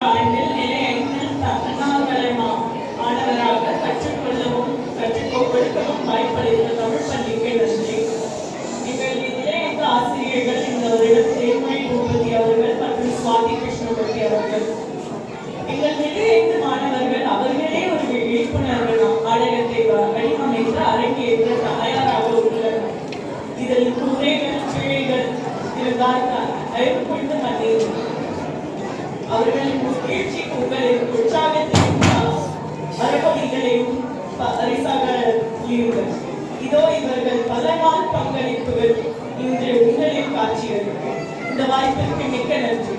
ஆண்டில் நிலை நிலையத்து ஆசிரியர்கள் எங்கள் மாணவர்கள் ஒரு உள்ளனர் இதில் பிழைகள் இருந்தால் கொண்டு மன்னியுங்கள் அவர்களின் முயற்சி உங்களின் உற்சாகத்தையும் மரபணிகளையும் பரிசாக இதோ இவர்கள் பல நாள் பங்களிப்புகள் இன்று உங்களின் காட்சிகள் இந்த வாய்ப்பிற்கு மிக்க நன்றி.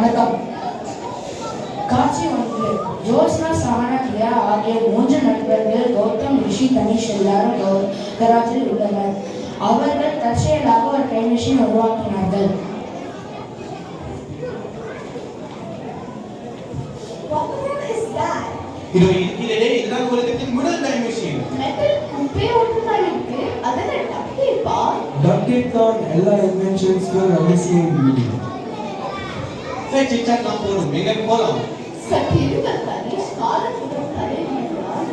வணக்கம். காட்சி ஒன்று ஜோஸ்னா பிரியா ஆகிய மூன்று நண்பர்கள் கௌதம் ரிஷி தனிஷ் எல்லாரும் கௌ- கராச்சில் உள்ளனர். அவர்கள் தற்செயலாக ஒரு டைம் மிஷின் உருவாக்கினார்கள். What the hell is that? இதோ இருக்கிறதே இதுதான் உலகத்தின் முதல் டைம் மிஷின் மெட்டல் சரி சிச்சா நான் போகணும் எங்க போலாம்? இருக்க தனீஷ் காலத்துடன் தலைவியால்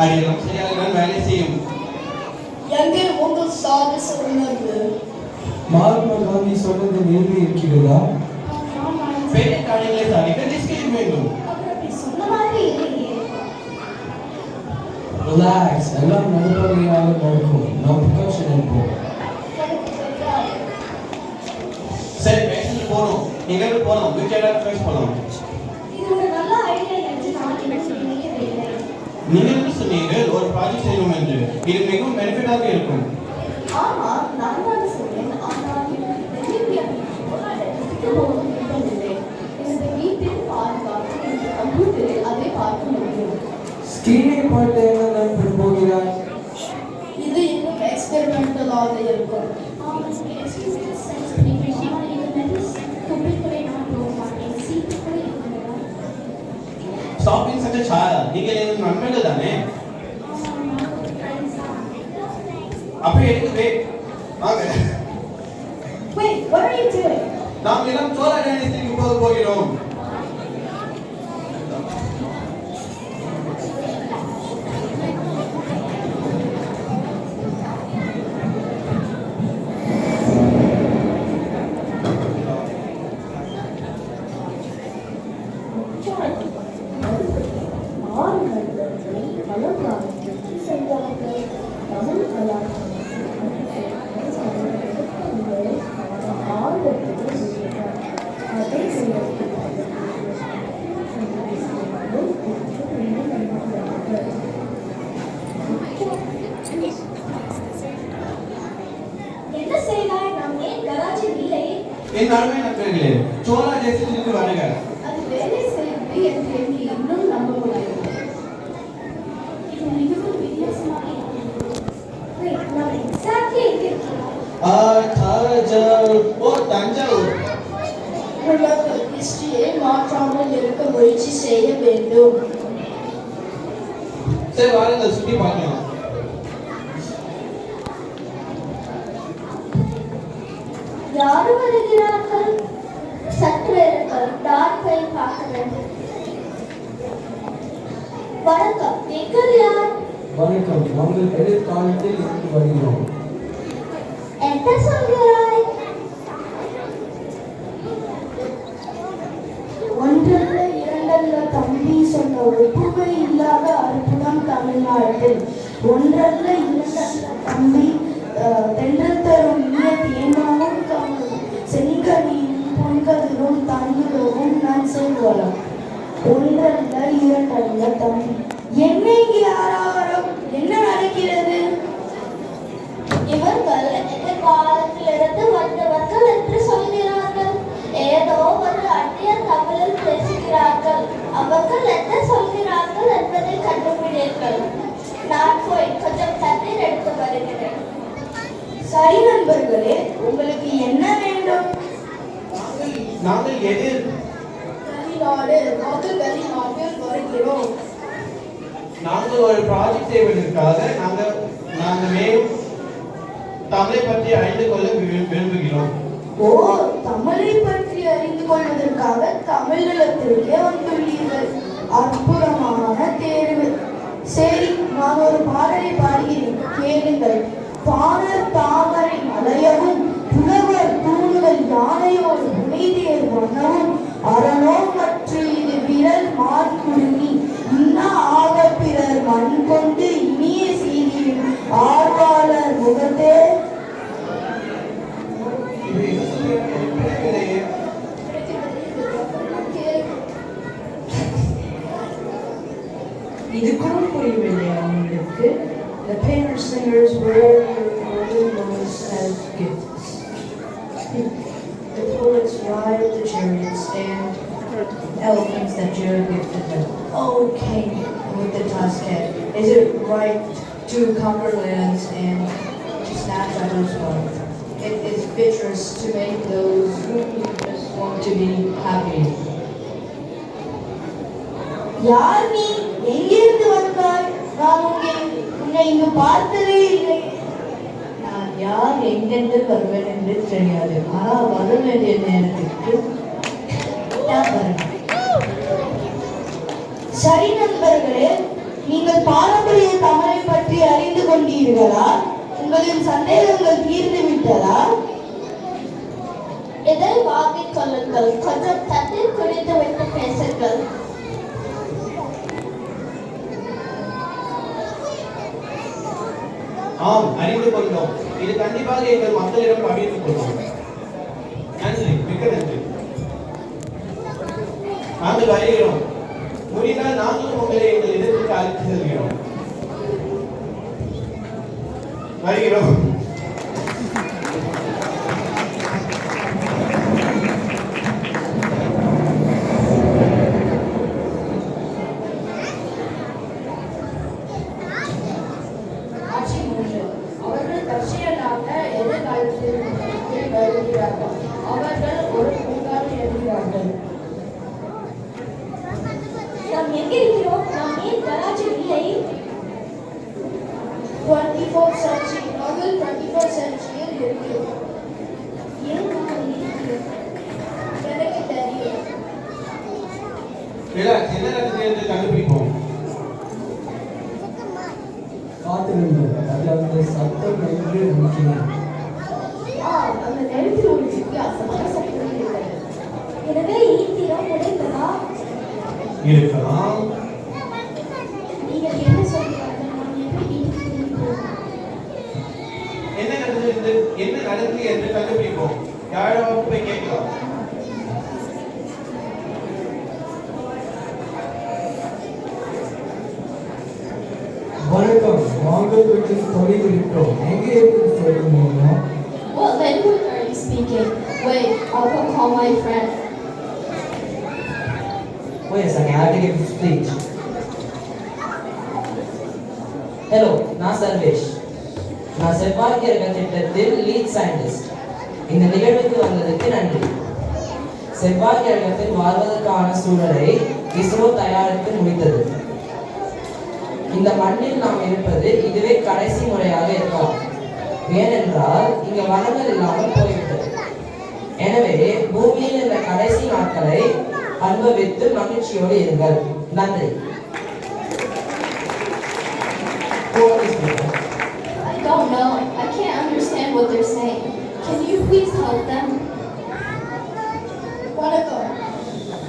அடியெல்லாம் சரியாக வேலை செய்யும். எங்கே உங்கள் சாகச உணர்வு மகாத்மா காந்தி சொன்னது நிறுவி இருக்கிறதா? பெரிய காரியங்களை சாதிக்க டிஸ்கஷன் வேண்டும். ரிலாக்ஸ் எல்லாம் நடுப்படையாக நடக்கும் நாம் ப்ரிகாஷன் எடுப்போம். தான் சொன்னேன் ஆனால் வெளியே போராட்டத்துக்கு போக விரும்பவில்லை எனது வீட்டில் பாதுகாப்பு எனது கம்ப்யூட்டரில் அதை பார்க்க முடியும் ஸ்கிரீனை பார்த்து என்ன நினைப்பு போகிறாய் இது இன்னும் எக்ஸ்பெரிமெண்டலாக இருக்கும். சட்ட சாயா நீங்கள் என் நண்பர்கள் தானே? அப்போ எனக்கு வெயிட் வாங்க. Wait, what are you doing? நாம் எல்லாம் சோழ போக போகிறோம் என்ன செய்தாய் நாம் ஏன் கராச்சில் இல்லை என் அருமை நண்பர்களே சோழா தேசத்திற்கு வருக அது வேலை செய்வது என்று எனக்கு இன்னும் நம்ப முடியவில்லை இது மிகவும் வித்தியாசமாக இருக்கிறது. Wait, நாம் exactly எங்க தஞ்சாவூர். ஓ தஞ்சாவூர் உலக ஹிஸ்டரியை மாற்றாமல் இருக்க முயற்சி செய்ய வேண்டும் சரி வாருங்கள் சுற்றி பார்க்கலாம் யாரும் வருகிறார்கள் சற்று இருங்கள் டார்க்கை பார்க்க வேண்டும் வணக்கம் நீங்கள் யார் வணக்கம் நாங்கள் எதிர்காலத்தில் இருந்து வருகிறோம் என்ன சொல்கிறாய்? ஒன்றல்ல இரண்டல்ல தம்பி சொன்ன ஒப்புமை இல்லாத அற்புதம் தமிழ்நாடு ஒன்றல்ல இரண்டல்ல தம்பி அஹ், தென்றல் தரும் இனிய தேனாவும் கமலும் செங்கனியும் பொன்கதிரும் தங்குதவும் நான் செல்வலம் ஒன்றல்ல இரண்டல்ல தம்பி. சரி நண்பர்களே உங்களுக்கு என்ன வேண்டும்? நாங்கள் எதிர் வெளிநாடு நாங்கள் வெளிநாட்டில் வருகிறோம். நாங்கள் ஒரு ப்ராஜெக்ட் செய்வதற்காக நாங்கள் நாங்கள் மேலும் தமிழை பற்றி அறிந்து கொள்ள விரு- விரும்புகிறோம். ஓ தமிழை பற்றி அறிந்து கொள்வதற்காக தமிழகத்திற்கே வந்துள்ளீர்கள். அற்புதமான தேர்வு. சரி நான் ஒரு பாடலை பாடுகிறேன். கேளுங்கள். பாடல் தாமரை அலையவும் புலவர் தூணுகள் யானையோடு புனைதேர் வண்ணவும் அரணோ robes as gifts. The poets ride the chariots and elephants that Jared gifted them. Okay, with the Tuscan. Is it right to conquer lands and to snatch others' wealth? It is bitterous to make those who just want to be happy. யார் நீ எங்கிருந்து வந்தாய் நான் உன்னை உன்னை இங்கு பார்த்ததே இல்லை நான் யார் எங்கென்று வருவேன் என்று தெரியாது. ஆனால் வர வேண்டிய நேரத்திற்கு நான் வருவேன். சரி நண்பர்களே நீங்கள் பாரம்பரிய தமிழை பற்றி அறிந்து கொண்டீர்களா? உங்களின் சந்தேகங்கள் தீர்ந்து விட்டதா? எதை வாங்கிக் கொள்ளுங்கள்? கொஞ்சம் தண்ணீர் குடித்து விட்டு பேசுங்கள். ஆம் அறிந்து கொண்டோம் இது கண்டிப்பாக எங்கள் மக்களிடம் பகிர்ந்து கொள்வோம் நன்றி மிக்க நன்றி நாங்கள் வருகிறோம் முடிந்தால் நாங்களும் உங்களை எங்கள் இடத்திற்கு அழைத்து செல்கிறோம் வருகிறோம் ஆட்சி மூன்று அவர்கள் தற்செயலாக எதிர்காலத்தில் வருகிறார்கள் அவர்கள் ஒரு பூங்காவில் எழுதுகிறார்கள் நாம் எங்கே இருக்கிறோம் நாம் ஏன் கராச்சி இல்லை 24th century நாங்கள் 21st centuryயில் இருக்கிறோம் ஏன் நாம் இருக்கிறோம் எனக்கு தெரியும் ரிலாக்ஸ் என்ன நடக்குது என்று கண்டுபிடிப்போம். காத்திருங்கள். அது அந்த சத்தம் என்று நினைக்கிறேன். அந்த நேரத்தில் ஒரு வித்தியாசமான எனவே ஈத்திரம் உடைந்ததா இருக்கலாம். நீங்கள் என்ன சொல்கிறார்கள் நாம் எப்படி வீட்டுக்கு திரும்பி என்ன நடந்தது என்ன நடந்தது என்று கண்டுபிடிப்போம். யாராவது போய் கேட்கலாம்? வணக்கம். நாங்கள் வீட்டில் தொலைவிட்டோம். எங்கே இருந்து சொல்லுங்க What language are you speaking? Wait, I'll go call my friend. Wait a second, I have to give a speech. Hello நான் சர்வேஷ். நான் செவ்வாய் கிரக திட்டத்தில் லீட் சயின்டிஸ்ட் இந்த நிகழ்வுக்கு வந்ததுக்கு நன்றி. செவ்வாய் கிரகத்தில் வாழ்வதற்கான சூழலை இஸ்ரோ தயாரித்து முடித்தது. இந்த மண்ணில் நாம் இருப்பது இதுவே கடைசி முறையாக இருக்கலாம் ஏனென்றால் இங்க வளங்கள் இல்லாமல் போய்விட்டது எனவே பூமியில் இந்த கடைசி நாட்களை அனுபவித்து மகிழ்ச்சியோடு இருங்கள் நன்றி? I don't know. I can't understand what they're saying. Can you please help them? வணக்கம்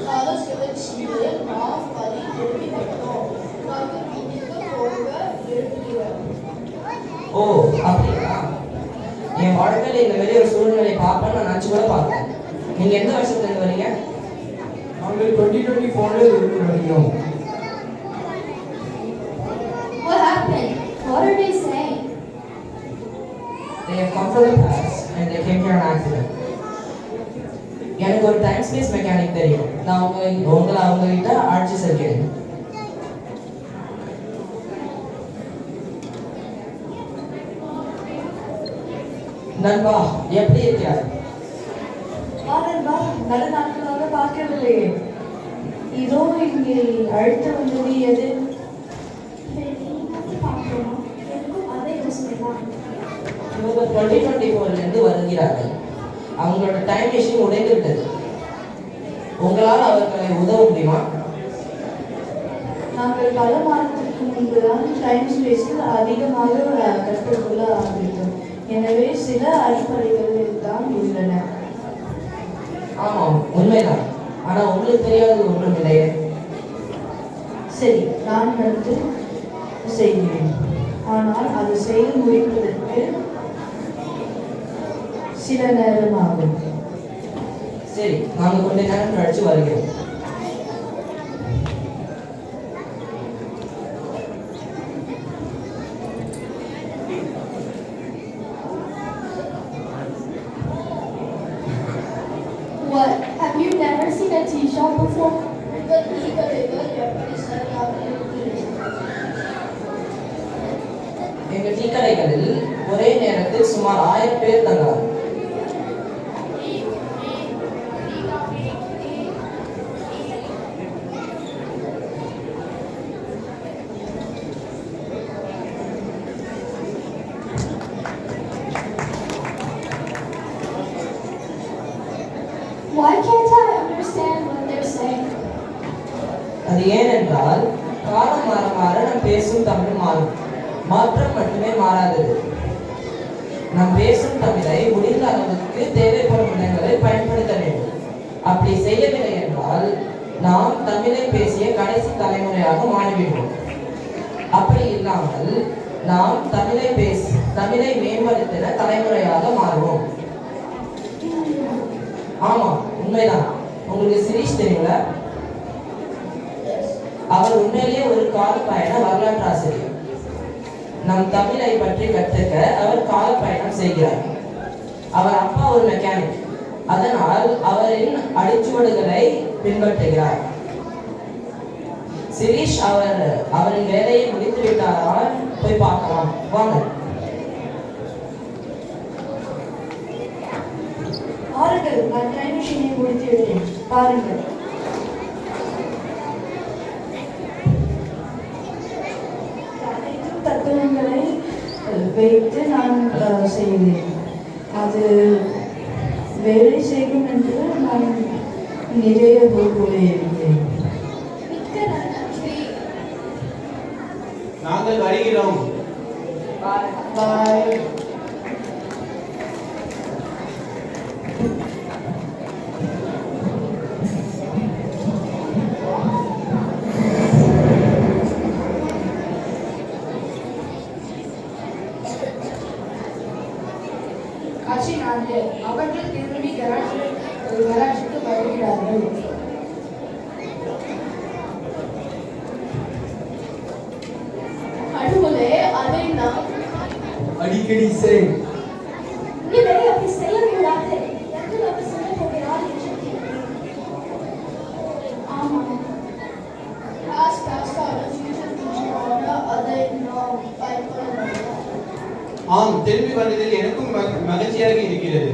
காலசுழற்சியில் நாம் பலி திரும்பிவிட்டோம் நாங்கள் வீட்டுக்கு போக விரும்புகிறோம் ஓ அப்படியா என் வாழ்க்கையில் இந்த மாதிரி ஒரு சூழ்நிலை பார்ப்பேன்னு நான் நினச்சி கூட பார்த்தேன் நீங்க எந்த வருஷத்துல இருந்து வரீங்க நாங்கள் டுவெண்ட்டி டுவெண்ட்டி ஃபோரில் இருந்து வருகிறோம் What happened? What are they saying? They have come from the past and they came here on accident. எனக்கு ஒரு டைம் ஸ்பேஸ் மெக்கானிக் தெரியும் நான் உங்க உங்களை அவங்க கிட்ட அழைச்சி நண்பா எப்படி இருக்கிறாய் வாரன்பா நல்ல நாட்களாக பார்க்கவில்லையே. இதோ இங்கே அழைத்து வந்தது எது? இவங்க டுவெண்ட்டி டுவெண்ட்டி ஃபோர்லேருந்து வருகிறார்கள். அவங்களோட டைம் மிஷின் உடைந்து விட்டது. உங்களால் அவர்களை உதவ முடியுமா? நாங்கள் பல மாதத்திற்கு முன்புதான் டைம் ஸ்பேஸில் அதிகமாக கற்றுக்கொள்ள ஆரம்பித்தோம் எனவே சில அடிப்படைகள் தான் உள்ளன. ஆமாம் உண்மைதான். ஆனா உங்களுக்கு தெரியாதது ஒன்றும் இல்லையே. சரி நான் வந்து செய்கிறேன். ஆனால் அது செய்து முடிப்பதற்கு சில நேரம் ஆகும் சரி நாங்கள் கொஞ்ச நேரம் கழிச்சு வருகிறோம் What? Have you never seen a tea shop before? உங்கள் டீ கடைகள் எப்படி சரியாக இருக்கிறது கடைகளில் ஒரே நேரத்தில் சுமார் ஆயிரம் பேர் தங்குறாங்க Why can't I understand what they're saying? அது ஏனென்றால் காலம் மாற மாற நம் பேசும் தமிழ் மாறும் மாற்றம் மட்டுமே மாறாதது நாம் பேசும் தமிழை முடிந்த அளவுக்கு தேவைப்படும் இடங்களை பயன்படுத்த வேண்டும். அப்படி செய்யவில்லை என்றால் நாம் தமிழை பேசிய கடைசி தலைமுறையாக மாறிவிடுவோம். அப்படி இல்லாமல் நாம் தமிழை பேசி தமிழை மேம்படுத்தின தலைமுறையாக மாறுவோம். ஆமா உண்மைதான். உங்களுக்கு சிரீஷ் தெரியல அவர் உண்மையிலேயே ஒரு கால பயண வரலாற்று ஆசிரியர். நம் தமிழை பற்றி கற்றுக்க அவர் கால பயணம் செய்கிறார். அவர் அப்பா ஒரு மெக்கானிக் அதனால் அவரின் அடிச்சுவடுகளை பின்பற்றுகிறார். சிரீஷ் அவர் அவரின் வேலையை முடித்து விட்டாரால் போய் பார்க்கலாம். வாங்க. பாருங்கள் நான் டைம் மிஷினை முடித்து விட்டேன். பாருங்கள். வைத்து நான் செய்தேன் அது வேலை செய்யும் என்று நான் நிறைய நன்றி நாங்கள் வருகிறோம். பாய் முடியாது ஆம் திரும்பி வந்ததில் எனக்கும் மக- மகிழ்ச்சியாக இருக்கிறது